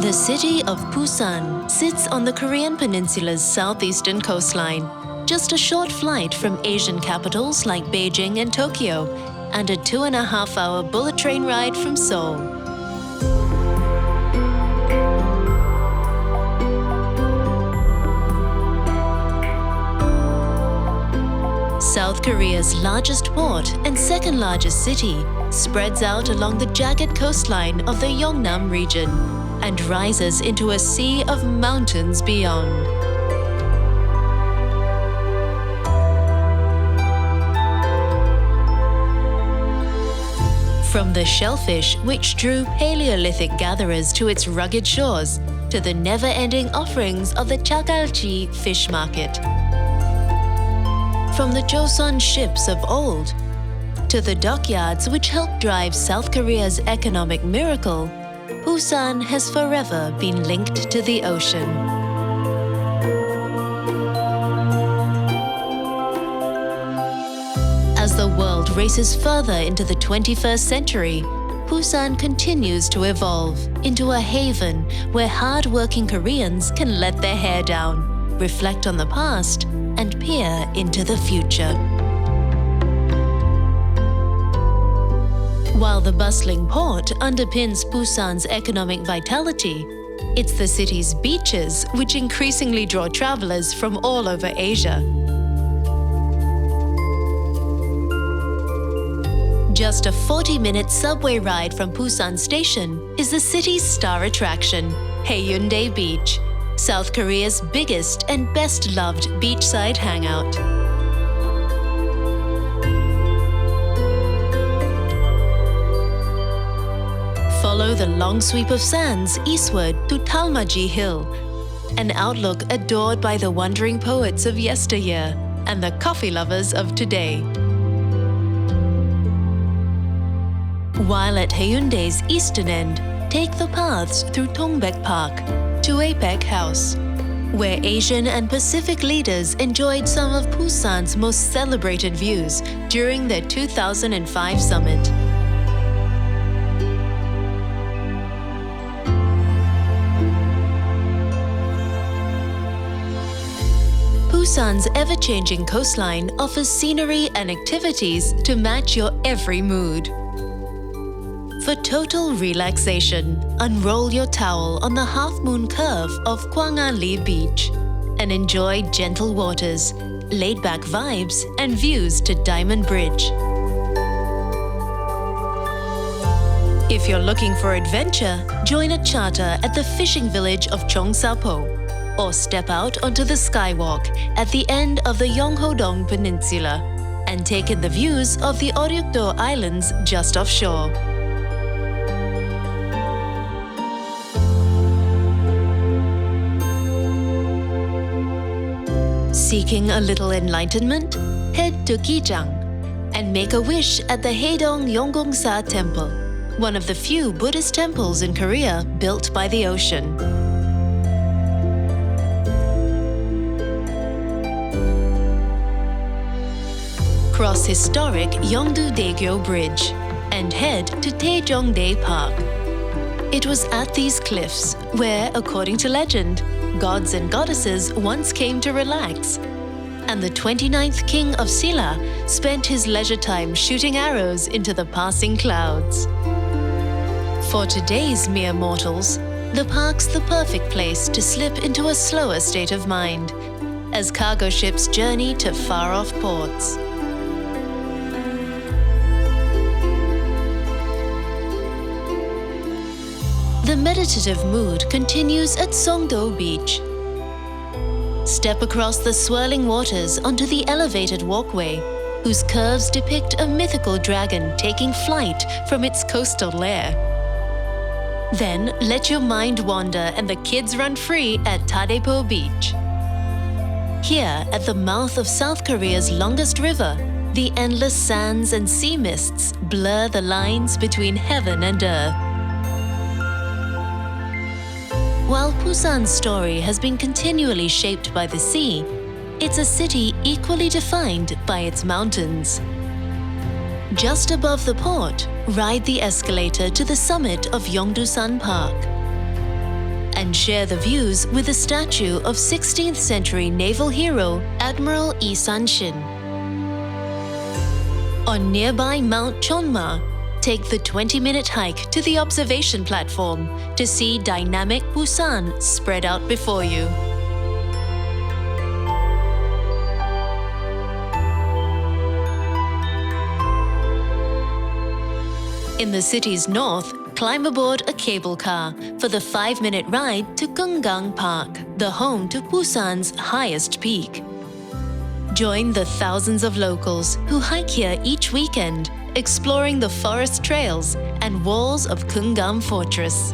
The city of Busan sits on the Korean peninsula's southeastern coastline, just a short flight from Asian capitals like Beijing and Tokyo, and a two and a half hour bullet train ride from Seoul. South Korea's largest port and second largest city spreads out along the jagged coastline of the Yeongnam region and rises into a sea of mountains beyond. From the shellfish which drew Paleolithic gatherers to its rugged shores, to the never-ending offerings of the Chagalji fish market. From the Joseon ships of old, to the dockyards which helped drive South Korea's economic miracle, Busan has forever been linked to the ocean. As the world races further into the 21st century, Busan continues to evolve into a haven where hard-working Koreans can let their hair down, reflect on the past, and peer into the future. While the bustling port underpins Busan's economic vitality, it's the city's beaches which increasingly draw travelers from all over Asia. Just a 40-minute subway ride from Busan Station is the city's star attraction, Haeundae Beach, South Korea's biggest and best-loved beachside hangout. Follow the long sweep of sands eastward to Talmaji Hill, an outlook adored by the wandering poets of yesteryear and the coffee lovers of today. While at Haeundae's eastern end, take the paths through Tongbek Park to APEC House, where Asian and Pacific leaders enjoyed some of Busan's most celebrated views during their 2005 summit. Busan's ever-changing coastline offers scenery and activities to match your every mood. For total relaxation, unroll your towel on the half-moon curve of Kwangali Beach and enjoy gentle waters, laid-back vibes and views to Diamond Bridge. If you're looking for adventure, join a charter at the fishing village of Cheongsapo or step out onto the skywalk at the end of the Yeongho-dong Peninsula and take in the views of the Oryukdo Islands just offshore. Seeking a little enlightenment? Head to Gijang and make a wish at the Haedong Yeonggongsa Temple, one of the few Buddhist temples in Korea built by the ocean. Cross historic Yeongdo-daegyo Bridge and head to Taejongdae Park. It was at these cliffs where, according to legend, gods and goddesses once came to relax. And the 29th king of Silla spent his leisure time shooting arrows into the passing clouds. For today's mere mortals, the park's the perfect place to slip into a slower state of mind as cargo ships journey to far-off ports. The meditative mood continues at Songdo Beach. Step across the swirling waters onto the elevated walkway, whose curves depict a mythical dragon taking flight from its coastal lair. Then let your mind wander and the kids run free at Tadepo Beach. Here, at the mouth of South Korea's longest river, the endless sands and sea mists blur the lines between heaven and earth. While Busan's story has been continually shaped by the sea, it's a city equally defined by its mountains. Just above the port, ride the escalator to the summit of Yeongdusan Park. and share the views with a statue of 16th century naval hero Admiral Yi San-shin. On nearby Mount Chonma, take the 20-minute hike to the observation platform to see dynamic Busan spread out before you. In the city's north, climb aboard a cable car for the five-minute ride to Keunggang Park, the home to Busan's highest peak. Join the thousands of locals who hike here each weekend, exploring the forest trails and walls of Kungam Fortress.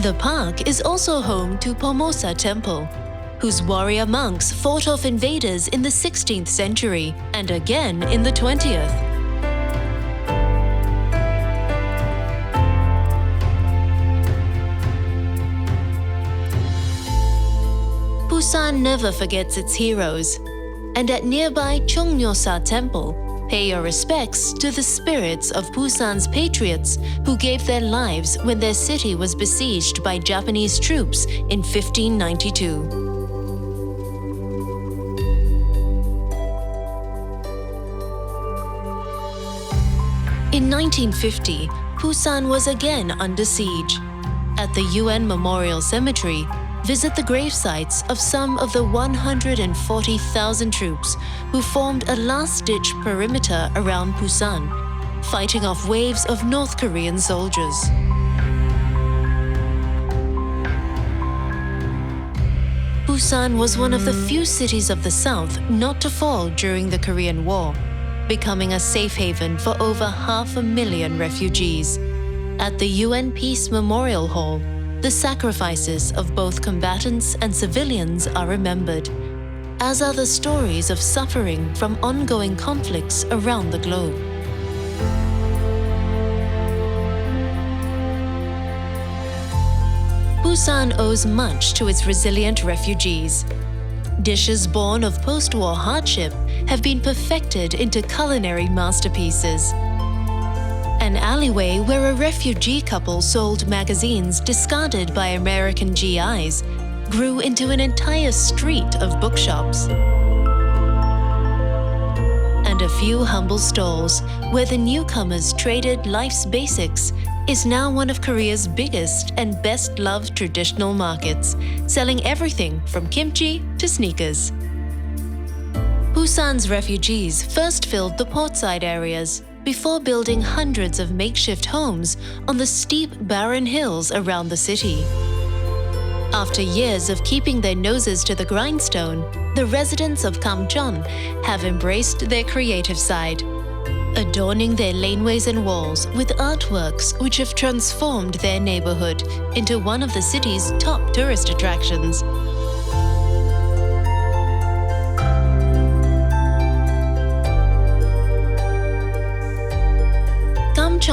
The park is also home to Pomosa Temple, whose warrior monks fought off invaders in the 16th century and again in the 20th. Busan never forgets its heroes, and at nearby Cheongnyosa Temple, pay your respects to the spirits of Busan's patriots who gave their lives when their city was besieged by Japanese troops in 1592. In 1950, Busan was again under siege. At the UN Memorial Cemetery, visit the grave sites of some of the 140,000 troops who formed a last-ditch perimeter around Busan, fighting off waves of North Korean soldiers. Busan was one of the few cities of the south not to fall during the Korean War, becoming a safe haven for over half a million refugees. At the UN Peace Memorial Hall, the sacrifices of both combatants and civilians are remembered, as are the stories of suffering from ongoing conflicts around the globe. Busan owes much to its resilient refugees. Dishes born of post-war hardship have been perfected into culinary masterpieces an alleyway where a refugee couple sold magazines discarded by American GIs grew into an entire street of bookshops. And a few humble stalls where the newcomers traded life's basics is now one of Korea's biggest and best loved traditional markets, selling everything from kimchi to sneakers. Busan's refugees first filled the portside areas before building hundreds of makeshift homes on the steep, barren hills around the city. After years of keeping their noses to the grindstone, the residents of Kamcheon have embraced their creative side, adorning their laneways and walls with artworks which have transformed their neighborhood into one of the city's top tourist attractions.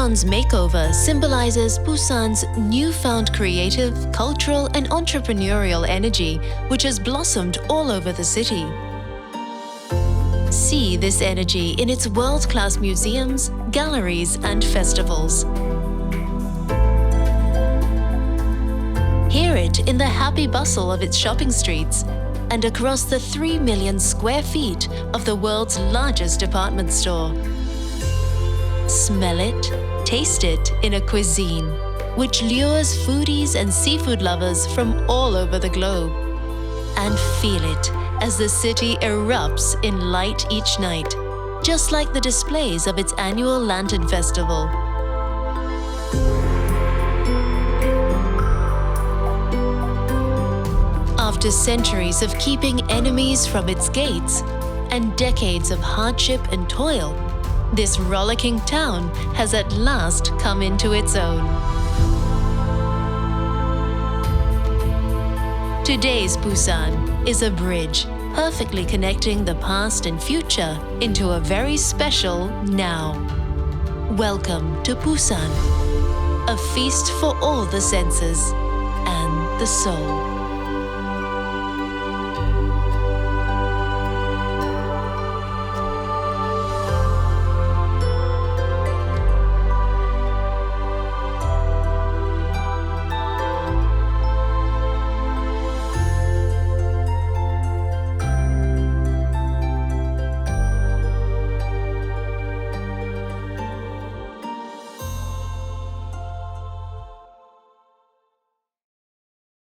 Kamcheon's makeover symbolizes Busan's newfound creative, cultural, and entrepreneurial energy, which has blossomed all over the city. See this energy in its world-class museums, galleries, and festivals. Hear it in the happy bustle of its shopping streets and across the 3 million square feet of the world's largest department store. Smell it, taste it in a cuisine which lures foodies and seafood lovers from all over the globe. And feel it as the city erupts in light each night, just like the displays of its annual Lantern Festival. After centuries of keeping enemies from its gates and decades of hardship and toil, this rollicking town has at last come into its own. Today's Busan is a bridge perfectly connecting the past and future into a very special now. Welcome to Busan, a feast for all the senses and the soul.